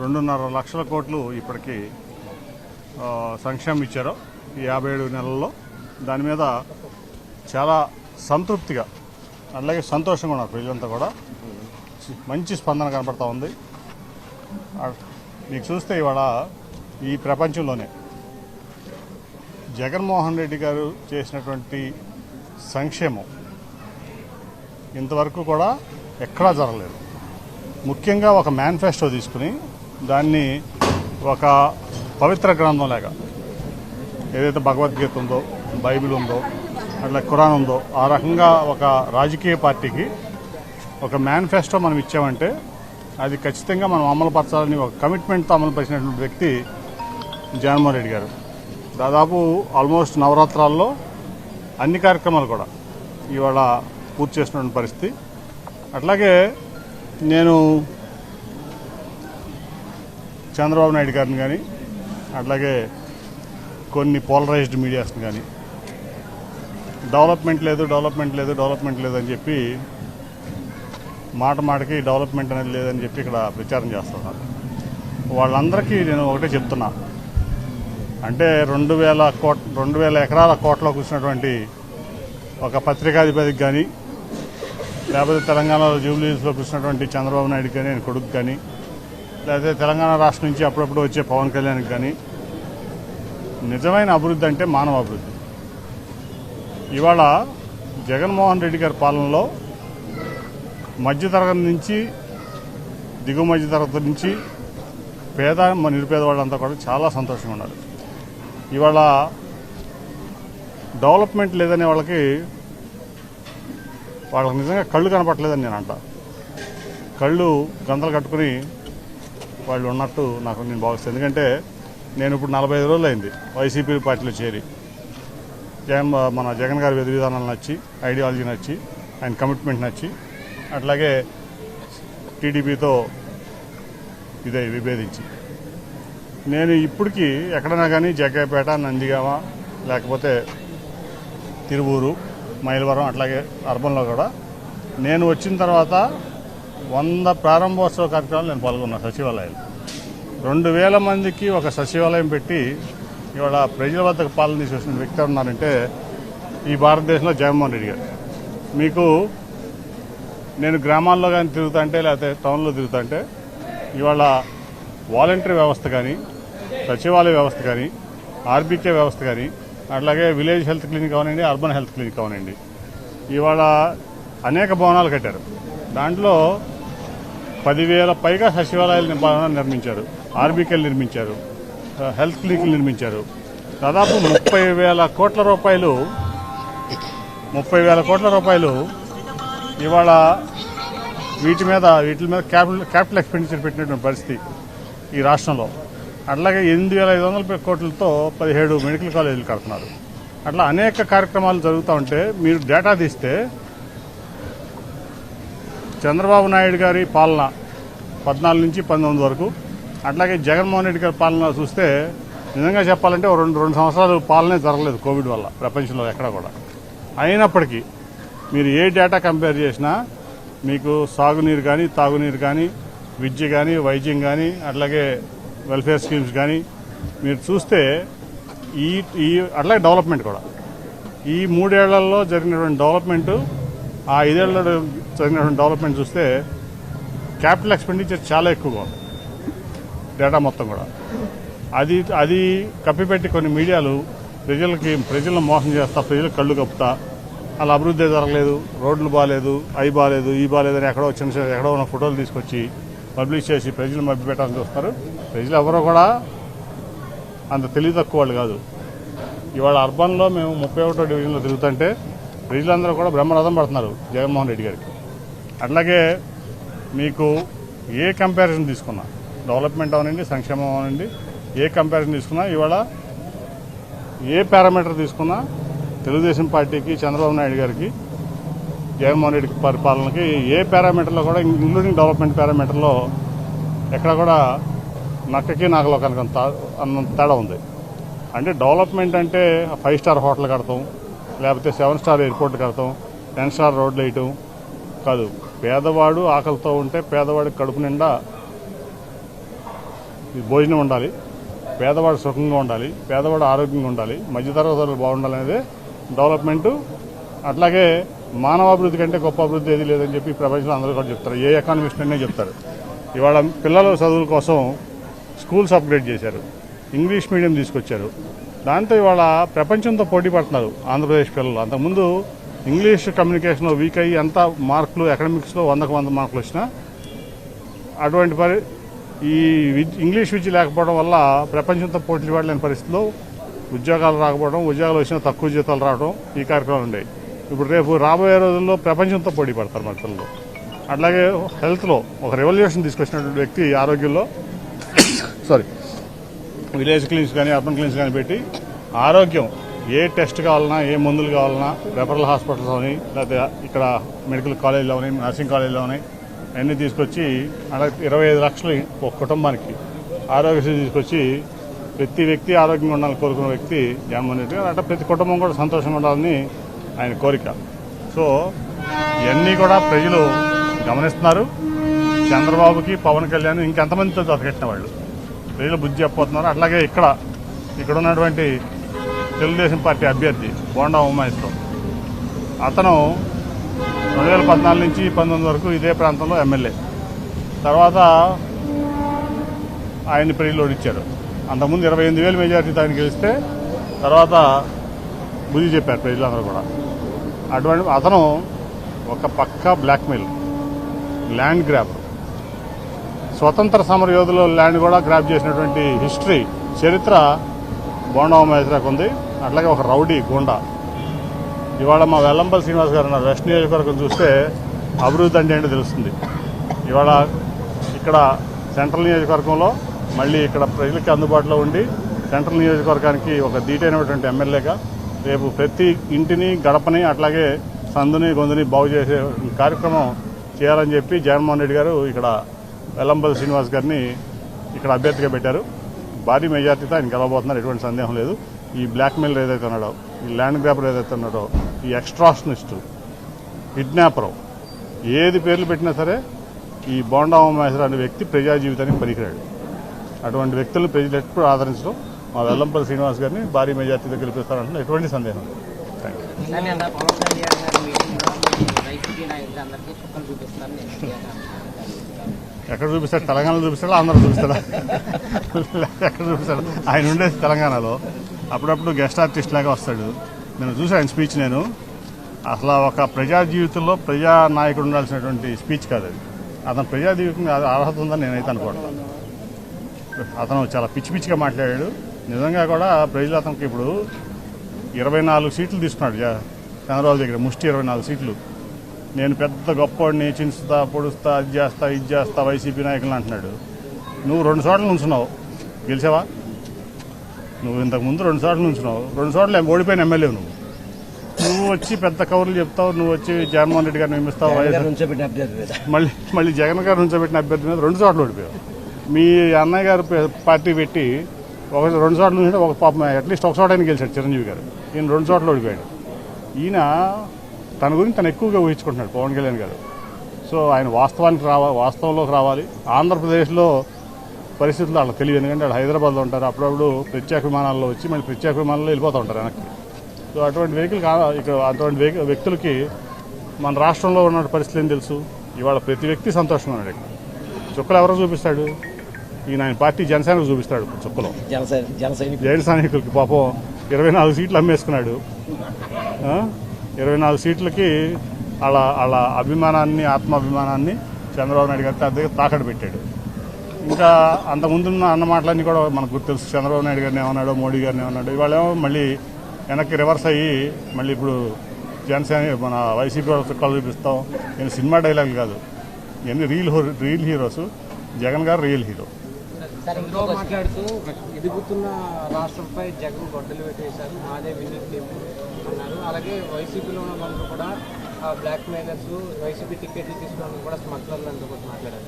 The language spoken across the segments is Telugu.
రెండున్నర లక్షల కోట్లు ఇప్పటికి సంక్షేమం ఇచ్చారు. ఈ యాభై ఏడు నెలల్లో దాని మీద చాలా సంతృప్తిగా అలాగే సంతోషంగా ఉన్నారు ప్రజలంతా కూడా. మంచి స్పందన కనపడతా ఉంది. మీకు చూస్తే ఇవాళ ఈ ప్రపంచంలోనే జగన్మోహన్ రెడ్డి గారు చేసినటువంటి సంక్షేమం ఇంతవరకు కూడా ఎక్కడా జరగలేదు. ముఖ్యంగా ఒక మేనిఫెస్టో తీసుకుని దాన్ని ఒక పవిత్ర గ్రంథం లేక ఏదైతే భగవద్గీత ఉందో బైబిల్ ఉందో అట్లా ఖురాన్ ఉందో ఆ రకంగా ఒక రాజకీయ పార్టీకి ఒక మేనిఫెస్టో మనం ఇచ్చామంటే అది ఖచ్చితంగా మనం అమలుపరచాలని ఒక కమిట్మెంట్తో అమలుపరిచినటువంటి వ్యక్తి జగన్మోహన్ రెడ్డి గారు. దాదాపు ఆల్మోస్ట్ నవరాత్రాల్లో అన్ని కార్యక్రమాలు కూడా ఇవాళ పూర్తి చేసినటువంటి పరిస్థితి. అట్లాగే నేను చంద్రబాబు నాయుడు గారిని కానీ అట్లాగే కొన్ని పోలరైజ్డ్ మీడియాస్ని కానీ డెవలప్మెంట్ లేదు డెవలప్మెంట్ లేదు డెవలప్మెంట్ లేదని చెప్పి మాట మాటకి డెవలప్మెంట్ అనేది లేదని చెప్పి ఇక్కడ ప్రచారం చేస్తున్నారు. వాళ్ళందరికీ నేను ఒకటే చెప్తున్నా. అంటే రెండు వేల కోట్ రెండు వేల ఎకరాల కోట్లో కూర్చున్నటువంటి ఒక పత్రికాధిపతికి కానీ లేకపోతే తెలంగాణలో జూబ్లీస్లో కూర్చున్నటువంటి చంద్రబాబు నాయుడు కానీ ఆయన కొడుకు కానీ లేకపోతే తెలంగాణ రాష్ట్రం నుంచి అప్పుడప్పుడు వచ్చే పవన్ కళ్యాణ్కి కానీ నిజమైన అభివృద్ధి అంటే మానవ అభివృద్ధి. ఇవాళ జగన్మోహన్ రెడ్డి గారి పాలనలో మధ్యతరగతి నుంచి దిగువ మధ్యతరగతి నుంచి పేద నిరుపేద వాళ్ళంతా కూడా చాలా సంతోషంగా ఉన్నారు. ఇవాళ డెవలప్మెంట్ లేదనే వాళ్ళకి వాళ్ళకి నిజంగా కళ్ళు కనపట్లేదని నేను అంట. కళ్ళు గంతలు కట్టుకుని వాళ్ళు ఉన్నట్టు నాకు నేను భావిస్తాను. ఎందుకంటే నేను ఇప్పుడు నలభై ఐదు రోజులు అయింది వైసీపీ పార్టీలో చేరి. జగన్ మన జగన్ గారి విధి విధానాలు నచ్చి ఐడియాలజీ నచ్చి ఆయన కమిట్మెంట్ నచ్చి అట్లాగే టీడీపీతో ఇదే విభేదించి. నేను ఇప్పటికీ ఎక్కడైనా కానీ జగ్గపేట నందిగామ లేకపోతే తిరువూరు మైలవరం అట్లాగే అర్బన్లో కూడా నేను వచ్చిన తర్వాత వంద ప్రారంభోత్సవ కార్యక్రమాలు నేను పాల్గొన్నాను సచివాలయాలు రెండు వేల మందికి ఒక సచివాలయం పెట్టి ఇవాళ ప్రజల వద్దకు పాలన తీసుకొచ్చిన వ్యక్తి ఉన్నారంటే ఈ భారతదేశంలో జగన్మోహన్ రెడ్డి గారు. మీకు నేను గ్రామాల్లో కానీ తిరుగుతుంటే లేకపోతే టౌన్లో తిరుగుతుంటే ఇవాళ వాలంటరీ వ్యవస్థ కానీ సచివాలయ వ్యవస్థ కానీ ఆర్బీకే వ్యవస్థ కానీ అట్లాగే విలేజ్ హెల్త్ క్లినిక్ అవనండి అర్బన్ హెల్త్ క్లినిక్ అవనండి ఇవాళ అనేక భవనాలు కట్టారు. దాంట్లో పదివేల పైగా సచివాలయాలు నిర్మాణాలు నిర్మించారు ఆర్బీకేలు నిర్మించారు హెల్త్ క్లినిక్లు నిర్మించారు. దాదాపు ముప్పై వేల కోట్ల రూపాయలు ముప్పై వేల కోట్ల రూపాయలు ఇవాళ వీటి మీద వీటి మీద క్యాపిటల్ క్యాపిటల్ ఎక్స్పెండిచర్ పెట్టినటువంటి పరిస్థితి ఈ రాష్ట్రంలో. అట్లాగే ఎనిమిది వేల ఐదు వందల కోట్లతో పదిహేడు మెడికల్ కాలేజీలు కడుతున్నారు. అట్లా అనేక కార్యక్రమాలు జరుగుతూ ఉంటే మీరు డేటా తీస్తే చంద్రబాబు నాయుడు గారి పాలన పద్నాలుగు నుంచి పంతొమ్మిది వరకు అట్లాగే జగన్మోహన్ రెడ్డి గారి పాలన చూస్తే నిజంగా చెప్పాలంటే రెండు రెండు సంవత్సరాలు పాలనే జరగలేదు కోవిడ్ వల్ల ప్రపంచంలో ఎక్కడ కూడా. అయినప్పటికీ మీరు ఏ డేటా కంపేర్ చేసినా మీకు సాగునీరు కానీ తాగునీరు కానీ విద్య కానీ వైద్యం కానీ అట్లాగే వెల్ఫేర్ స్కీమ్స్ కానీ మీరు చూస్తే ఈ ఈ అట్లాగే డెవలప్మెంట్ కూడా. ఈ మూడేళ్ళలో జరిగినటువంటి డెవలప్మెంట్ ఆ ఐదేళ్ళలో జరిగినటువంటి డెవలప్మెంట్ చూస్తే క్యాపిటల్ ఎక్స్పెండిచర్ చాలా ఎక్కువగా ఉంది. డేటా మొత్తం కూడా. అది అది కప్పిపెట్టి కొన్ని మీడియాలు ప్రజలకి ప్రజలను మోసం చేస్తా ప్రజలు కళ్ళు కప్పుతా. అలా అభివృద్ధి జరగలేదు రోడ్లు బాగాలేదు అవి బాగాలేదు ఈ బాగాలేదు అని ఎక్కడో చిన్న చిన్న ఎక్కడో ఉన్న ఫోటోలు తీసుకొచ్చి పబ్లిష్ చేసి ప్రజలు మభ్యపెట్టాలని చూస్తారు. ప్రజలు ఎవరో కూడా అంత తెలివి తక్కువ వాళ్ళు కాదు. ఇవాళ అర్బన్లో మేము ముప్పై ఒకటో డివిజన్లో తిరుగుతుంటే ప్రజలందరూ కూడా బ్రహ్మరథం పడుతున్నారు జగన్మోహన్ రెడ్డి గారికి. అట్లాగే మీకు ఏ కంపారిజన్ తీసుకున్నా డెవలప్మెంట్ అవనండి సంక్షేమం అవనండి. ఏ కంపారిజన్ తీసుకున్నా ఇవాళ ఏ పారామీటర్ తీసుకున్నా తెలుగుదేశం పార్టీకి చంద్రబాబు నాయుడు గారికి జగన్మోహన్ రెడ్డి పరిపాలనకి ఏ పారామీటర్లో కూడా ఇంక్లూడింగ్ డెవలప్మెంట్ పారామీటర్లో ఎక్కడ కూడా నక్కకి నాగలోకానికి కనుక అన్నంత తేడా ఉంది. అంటే డెవలప్మెంట్ అంటే ఫైవ్ స్టార్ హోటల్ కడతాం లేకపోతే సెవెన్ స్టార్ ఎయిర్పోర్ట్ కడతాం టెన్ స్టార్ రోడ్లు వేయటం కాదు. పేదవాడు ఆకలితో ఉంటే పేదవాడికి కడుపు నిండా భోజనం ఉండాలి. పేదవాడు సుఖంగా ఉండాలి. పేదవాడు ఆరోగ్యంగా ఉండాలి. మధ్యతరగతులు వాళ్ళు డెవలప్మెంటు. అట్లాగే మానవాభివృద్ధి కంటే గొప్ప అభివృద్ధి ఏది లేదని చెప్పి ప్రపంచంలో అందరూ కూడా చెప్తారు. ఏ ఎకానమిస్ట్ అయినా చెప్తారు. ఇవాళ పిల్లల చదువుల కోసం స్కూల్స్ అప్గ్రేడ్ చేశారు. ఇంగ్లీష్ మీడియం తీసుకొచ్చారు. దాంతో ఇవాళ ప్రపంచంతో పోటీ పడుతున్నారు ఆంధ్రప్రదేశ్ పిల్లలు. అంతకుముందు ఇంగ్లీష్ కమ్యూనికేషన్లో వీక్ అయ్యి ఎంత మార్కులు అకాడమిక్స్లో వందకు వంద మార్కులు వచ్చినా అటువంటి పరి ఈ ఇంగ్లీష్ విద్య లేకపోవడం వల్ల ప్రపంచంతో పోటీ పడలేని పరిస్థితిలో ఉద్యోగాలు రాకపోవడం ఉద్యోగాలు వచ్చినా తక్కువ జీతాలు రావడం ఈ కార్యక్రమాలు ఉండేవి. ఇప్పుడు రేపు రాబోయే రోజుల్లో ప్రపంచంతో పోటీ పడతారు మన పిల్లలు అట్లాగే హెల్త్లో ఒక రెవల్యూషన్ తీసుకొచ్చినటువంటి వ్యక్తి ఆరోగ్యంలో సారీ విలేజ్ క్లినిక్స్ కానీ అర్బన్ క్లినిక్స్ కానీ పెట్టి ఆరోగ్యం ఏ టెస్ట్ కావాలన్నా ఏ మందులు కావాలన్నా రెఫరల్ హాస్పిటల్స్ అని లేకపోతే ఇక్కడ మెడికల్ కాలేజీలో ఉన్నాయి నర్సింగ్ కాలేజీలో ఉన్నాయి అన్నీ తీసుకొచ్చి అలా ఇరవై ఐదు లక్షలు ఒక కుటుంబానికి. ఆరోగ్యశ్రీ తీసుకొచ్చి ప్రతి వ్యక్తి ఆరోగ్యంగా ఉండాలని కోరుకున్న వ్యక్తి జగన్మోహన్ రెడ్డి గారు అంటే ప్రతి కుటుంబం కూడా సంతోషంగా ఉండాలని ఆయన కోరిక. సో ఇవన్నీ కూడా ప్రజలు గమనిస్తున్నారు. చంద్రబాబుకి పవన్ కళ్యాణ్ ఇంకెంతమందితో దొరకెట్టిన వాళ్ళు. ప్రజలు బుద్ధి చెప్పబోతున్నారు. అట్లాగే ఇక్కడ ఇక్కడ ఉన్నటువంటి తెలుగుదేశం పార్టీ అభ్యర్థి బోండా ఉమాయిస్రావు అతను రెండు వేల పద్నాలుగు నుంచి పంతొమ్మిది వరకు ఇదే ప్రాంతంలో ఎమ్మెల్యే. తర్వాత ఆయన్ని ప్రజలు ఓడించారు అంతకుముందు ఇరవై ఎనిమిది వేలు మెజార్టీతో ఆయన గెలిస్తే తర్వాత బుద్ధి చెప్పారు ప్రజలందరూ కూడా. అటువంటి అతను ఒక పక్క బ్లాక్మెయిల్ ల్యాండ్ గ్రాబ్ స్వతంత్ర సమర యోధుల ల్యాండ్ కూడా గ్రాప్ చేసినటువంటి హిస్టరీ చరిత్ర బోండా మహేశ్వరకు ఉంది అట్లాగే ఒక రౌడీ గుండా. ఇవాళ మా వెల్లంపల్లి శ్రీనివాస్ గారు ఉన్నారు. వెస్ట్ నియోజకవర్గం చూస్తే అభివృద్ధి అంటే ఏంటో తెలుస్తుంది. ఇవాళ ఇక్కడ సెంట్రల్ నియోజకవర్గంలో మళ్ళీ ఇక్కడ ప్రజలకి అందుబాటులో ఉండి సెంట్రల్ నియోజకవర్గానికి ఒక దీటైనటువంటి ఎమ్మెల్యేగా రేపు ప్రతి ఇంటిని గడపని అట్లాగే సందుని గొంతుని బాగు చేసే కార్యక్రమం చేయాలని చెప్పి జగన్మోహన్ రెడ్డి గారు ఇక్కడ వెల్లంపల్లి శ్రీనివాస్ గారిని ఇక్కడ అభ్యర్థిగా పెట్టారు. భారీ మెజార్టీతో ఆయన గెలవబోతున్నారు ఎటువంటి సందేహం లేదు. ఈ బ్లాక్మెయిల్ ఏదైతే ఉన్నాడో ఈ ల్యాండ్ గ్రాబర్ ఏదైతే ఉన్నాడో ఈ ఎక్స్ట్రాషనిస్టు కిడ్నాపరు ఏది పేర్లు పెట్టినా సరే ఈ బోండా మహేశ్వర అనే వ్యక్తి ప్రజా జీవితానికి పనికిరాడు. అటువంటి వ్యక్తులను ప్రజలు ఎప్పుడు ఆదరించడం మా వెల్లంపల్లి శ్రీనివాస్ గారిని భారీ మెజార్టీతో గెలిపిస్తారంటే ఎటువంటి సందేహం లేదు. థ్యాంక్ యూ ఎక్కడ చూపిస్తాడు? తెలంగాణలో చూపిస్తాడా? ఆంధ్రలో చూపిస్తాడా? ఎక్కడ చూపిస్తాడు? ఆయన ఉండేది తెలంగాణలో. అప్పుడప్పుడు గెస్ట్ ఆర్టిస్ట్ లాగా వస్తాడు. నేను చూసాను ఆయన స్పీచ్ నేను. అసలు ఒక ప్రజా జీవితంలో ప్రజా నాయకుడు ఉండాల్సినటువంటి స్పీచ్ కాదు అది. అతను ప్రజా జీవితం అర్హత ఉందని నేనైతే అనుకోవట్లేదు అతను చాలా పిచ్చి పిచ్చిగా మాట్లాడాడు. నిజంగా కూడా ప్రజలు అతనికి ఇప్పుడు ఇరవై నాలుగు సీట్లు తీసుకున్నాడు చంద్రబాబు దగ్గర. ముష్టి ఇరవై నాలుగు సీట్లు. నేను పెద్ద గొప్పవాడిని చించుతా పొడుస్తా అది చేస్తా ఇది చేస్తా వైసీపీ నాయకులు అంటున్నాడు. నువ్వు రెండు చోట్ల నుంచున్నావు. గెలిచావా? నువ్వు ఇంతకు ముందు రెండు చోట్ల నుంచున్నావు. రెండు చోట్ల ఓడిపోయిన ఎమ్మెల్యే నువ్వు. నువ్వు వచ్చి పెద్ద కవర్లు చెప్తావు నువ్వు వచ్చి జగన్మోహన్ రెడ్డి గారిని నియమిస్తావు మళ్ళీ మళ్ళీ జగన్ గారు నుంచోబెట్టిన అభ్యర్థి మీద రెండు చోట్ల ఓడిపోయావు. మీ అన్నయ్య గారు పార్టీ పెట్టి ఒక రెండు చోట్ల నుంచి ఒక పాపం అట్లీస్ట్ ఒక చోట అయినా గెలిచాడు చిరంజీవి గారు. ఈయన రెండు చోట్ల ఓడిపోయాడు. ఈయన తన గురించి తను ఎక్కువగా ఊహించుకుంటున్నాడు పవన్ కళ్యాణ్ గారు. సో ఆయన వాస్తవానికి రావాలి వాస్తవంలోకి రావాలి. ఆంధ్రప్రదేశ్లో పరిస్థితులు వాళ్ళకి తెలియదు. ఎందుకంటే వాళ్ళు హైదరాబాద్లో ఉంటారు. అప్పుడప్పుడు ప్రత్యేక విమానాల్లో వచ్చి మళ్ళీ ప్రత్యేక విమానాల్లో వెళ్ళిపోతూ ఉంటారు వెనక్కి. సో అటువంటి వెహికల్ ఇక్కడ అటువంటి వ్యక్తులకి మన రాష్ట్రంలో ఉన్న పరిస్థితులు ఏం తెలుసు? ఇవాళ ప్రతి వ్యక్తి సంతోషంగా ఉన్నాడు ఇక్కడ. చుక్కలు ఎవరో చూపిస్తాడు? ఈయన ఆయన పార్టీ జనసేనకు చూపిస్తాడు చుక్కలో. జనసేన జన సైనికులకి పాపం ఇరవై నాలుగు సీట్లు అమ్మేసుకున్నాడు? ఇరవై నాలుగు సీట్లకి వాళ్ళ వాళ్ళ అభిమానాన్ని ఆత్మాభిమానాన్ని చంద్రబాబు నాయుడు గారి దగ్గర తాకట్టు పెట్టాడు. ఇంకా అంతకుముందున్న అన్న మాటలన్నీ కూడా మనకు గుర్తు తెలుసు. చంద్రబాబు నాయుడు గారిని ఏమన్నాడు మోడీ గారిని ఏమన్నాడు ఇవాళ ఏమో మళ్ళీ వెనక్కి రివర్స్ అయ్యి మళ్ళీ ఇప్పుడు జనసేన మన వైసీపీ వాళ్ళతో కళ్ళు చూపిస్తాం. నేను సినిమా డైలాగ్ కాదు. ఇవన్నీ రీల్ హో- రీల్ హీరోస్ జగన్ గారు రియల్ హీరో మాట్లాడుతూ ఎదుగుతున్న రాష్ట్రంపై జగన్ గొడ్డలు పెట్టేశారు. మాదే విద్యుత్ టీం అన్నారు అలాగే వైసీపీలో ఉన్న వాళ్ళందరూ కూడా ఆ బ్లాక్ మెయిలర్స్ వైసీపీ టికెట్లు తీసుకోవడానికి కూడా స్మగ్లర్లు అంటూ కూడా మాట్లాడారు.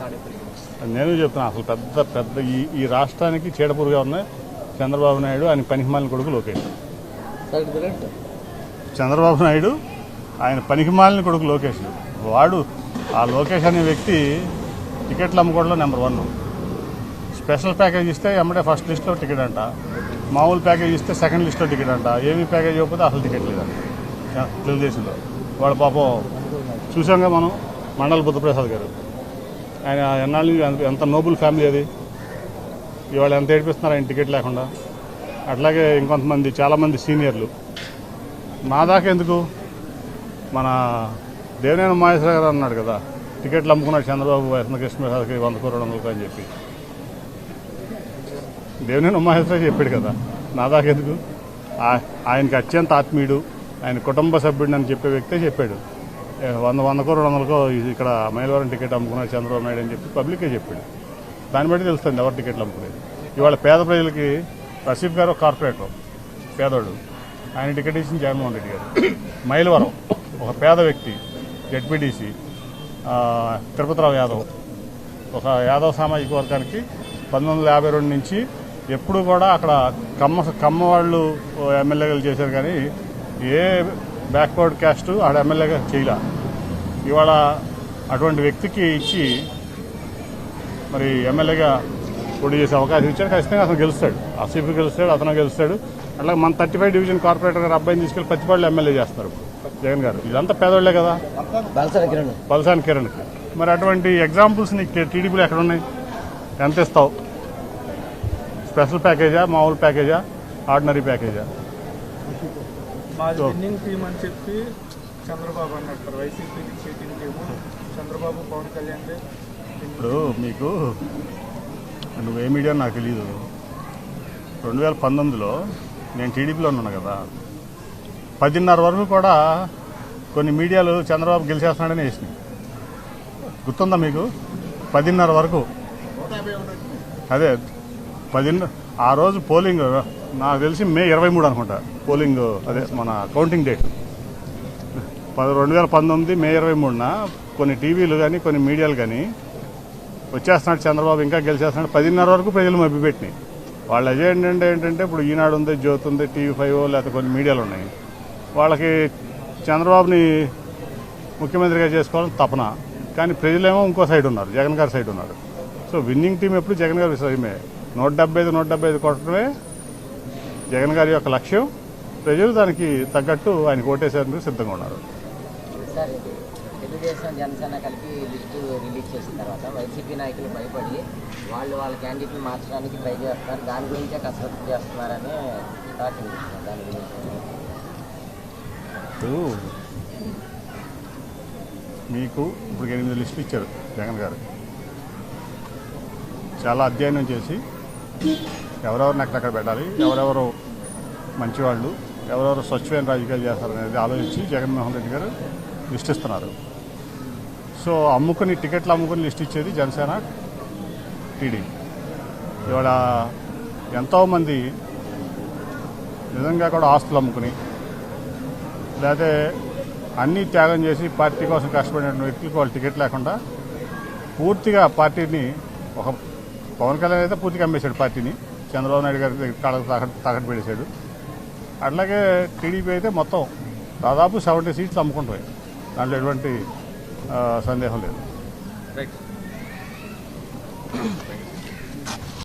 తాడేపల్లి నేను చెప్తున్నా అసలు పెద్ద పెద్ద ఈ ఈ రాష్ట్రానికి చీడపురుగా ఉన్నాయి చంద్రబాబు నాయుడు ఆయన పనికిమాలిన కొడుకు లోకేష్. చంద్రబాబు నాయుడు ఆయన పనికిమాలిన కొడుకు లోకేష్. వాడు ఆ లోకేష్ అనే వ్యక్తి టికెట్లు అమ్ముకోవడంలో నెంబర్ వన్. స్పెషల్ ప్యాకేజ్ ఇస్తే ఎమ్మడే ఫస్ట్ లిస్ట్లో టికెట్ అంట. మామూలు ప్యాకేజ్ ఇస్తే సెకండ్ లిస్ట్లో టికెట్ అంట. ఏమి ప్యాకేజ్ ఇవ్వకపోతే అసలు టికెట్ లేదంట. తెలుగుదేశంలో. వాళ్ళ పాపం చూసాంగా మనం మండల బుద్ధప్రసాద్ గారు. ఆయన ఎన్నాళ్ళు ఎంత- నోబుల్ ఫ్యామిలీ అది? ఇవాళ ఎంత ఏడిపిస్తున్నారు ఆయన టికెట్ లేకుండా? అట్లాగే ఇంకొంతమంది చాలామంది సీనియర్లు. నా దాకా ఎందుకు? మన దేవినేని మహేశ్వర గారు అన్నాడు కదా టికెట్లు అమ్ముకున్నాడు చంద్రబాబు కృష్ణ ప్రసాద్కి వంద కోరు రెండు వందలకు అని చెప్పి. దేవినేని ఉమాహేశ్వరరావు చెప్పాడు కదా. నా దాకా ఎందుకు ఆ- ఆయనకి అత్యంత ఆత్మీయుడు ఆయన కుటుంబ సభ్యుడు అని చెప్పే వ్యక్తే చెప్పాడు. వంద వందకో రెండు వందలకో ఇక్కడ మైలవరం టికెట్ అమ్ముకున్నాడు చంద్రబాబు నాయుడు అని చెప్పి పబ్లికే చెప్పాడు. దాన్ని బట్టి తెలుస్తుంది ఎవరు టికెట్లు అమ్ముకునేది. ఇవాళ పేద ప్రజలకి రసీఫ్ గారు ఒక కార్పొరేటర్ పేదోడు. ఆయన టికెట్ ఇచ్చింది జగన్మోహన్ రెడ్డి గారు. మైలవరం ఒక పేద వ్యక్తి జడ్పీటీసీ తిరుపతిరావు యాదవ్. ఒక యాదవ్ సామాజిక వర్గానికి పంతొమ్మిది వందల యాభై రెండు నుంచి ఎప్పుడు కూడా అక్కడ కమ్మ కమ్మ వాళ్ళు ఎమ్మెల్యేలు చేశారు కానీ ఏ బ్యాక్వర్డ్ క్యాస్ట్ ఆడ ఎమ్మెల్యేగా చేయలే. ఇవాళ అటువంటి వ్యక్తికి ఇచ్చి మరి ఎమ్మెల్యేగా పోటీ చేసే అవకాశం ఇచ్చారు. ఖచ్చితంగా అతను గెలుస్తాడు. ఆసిఫ్ గెలుస్తాడు అతను గెలుస్తాడు. అట్లా మన థర్టీ ఫైవ్ డివిజన్ కార్పొరేటర్ గారు అబ్బాయిని తీసుకెళ్ళి పత్తిపాడులో ఎమ్మెల్యే చేస్తారు. జగన్ గారు. ఇదంతా పేదోళ్ళే కదా. పల్సాన్ కిరణ్కి. మరి అటువంటి ఎగ్జాంపుల్స్ నీకు టీడీపీలో ఎక్కడ ఉన్నాయి? ఎంత ఇస్తావు? స్పెషల్ ప్యాకేజా మామూలు ప్యాకేజా ఆర్డినరీ ప్యాకేజా? మాది సో. విన్నింగ్ టీం అని చెప్పి చంద్రబాబు అన్నట్టు YCP cheating team. Chandrababu Pawan Kalyan ఇప్పుడు మీకు నువ్వు ఏ మీడియా నాకు తెలియదు రెండు వేల పంతొమ్మిదిలో నేను టీడీపీలో ఉన్నాను కదా. పదిన్నర వరకు కూడా కొన్ని మీడియాలు చంద్రబాబు గెలిచేస్తున్నాడని వేసినాయి. గుర్తుందా మీకు? పదిన్నర వరకు. అదే పది ఆ రోజు పోలింగ్ నాకు తెలిసి మే ఇరవై మూడు అనుకుంటా. పోలింగ్ అదే మన కౌంటింగ్ డేట్ పది రెండు వేల పంతొమ్మిది మే ఇరవై మూడున కొన్ని టీవీలు కానీ కొన్ని మీడియాలు కానీ వచ్చేస్తున్నాడు చంద్రబాబు ఇంకా గెలిచేస్తున్నాడు. పదిన్నర వరకు ప్రజలు మభ్యపెట్టినాయి వాళ్ళ ఎజెండా ఏంటంటే ఏంటంటే ఇప్పుడు ఈనాడు ఉంది జ్యోతి ఉంది టీవీ ఫైవ్ లేకపోతే కొన్ని మీడియాలు ఉన్నాయి. వాళ్ళకి చంద్రబాబుని ముఖ్యమంత్రిగా చేసుకోవాలని తపన. కానీ ప్రజలేమో ఇంకో సైడ్ ఉన్నారు జగన్ గారి సైడ్ ఉన్నారు. సో విన్నింగ్ టీం ఎప్పుడు జగన్ గారి సైమే నూట డెబ్బై ఐదు నూట డెబ్బై ఐదు కొట్టడమే జగన్ గారి యొక్క లక్ష్యం. ప్రజలు దానికి తగ్గట్టు ఆయన ఓటేసేందుకు సిద్ధంగా ఉన్నారు. సార్ తెలుగుదేశం జనసేన కలిపి లిస్టు రిలీజ్ చేసిన తర్వాత వైసీపీ నాయకులు భయపడి వాళ్ళు వాళ్ళ క్యాండిడేట్ని మార్చడానికి ట్రై చేస్తున్నారు. దాని గురించే కసరత్తు చేస్తున్నారని టాక్ వినిపిస్తుంది. దాని గురించి మీకు ఇప్పుడు ఎనిమిది లిస్టులు ఇచ్చారు జగన్ గారు. చాలా అధ్యయనం చేసి ఎవరెవరిని ఎక్కడెక్కడ పెట్టాలి? ఎవరెవరు మంచివాళ్ళు? ఎవరెవరు స్వచ్ఛమైన రాజకీయాలు చేస్తారనేది ఆలోచించి జగన్మోహన్ రెడ్డి గారు లిస్ట్ ఇస్తున్నారు. సో అమ్ముకుని టికెట్లు అమ్ముకుని లిస్ట్ ఇచ్చేది జనసేన టీడీపీ ఇవాళ ఎంతోమంది నిజంగా కూడా ఆస్తులు అమ్ముకుని లేకపోతే అన్నీ త్యాగం చేసి పార్టీ కోసం కష్టపడిన వ్యక్తులకు వాళ్ళు టికెట్ లేకుండా పూర్తిగా పార్టీని ఒక పవన్ కళ్యాణ్ అయితే పూర్తిగా అమ్మేశాడు పార్టీని. చంద్రబాబు నాయుడు గారి దగ్గర కాళ్ళకు తాకట్టు తాకట్టు పెట్టేశాడు. అట్లాగే టీడీపీ అయితే మొత్తం దాదాపు సెవెంటీ సీట్లు అమ్ముకుంటాయి దాంట్లో ఎటువంటి సందేహం లేదు.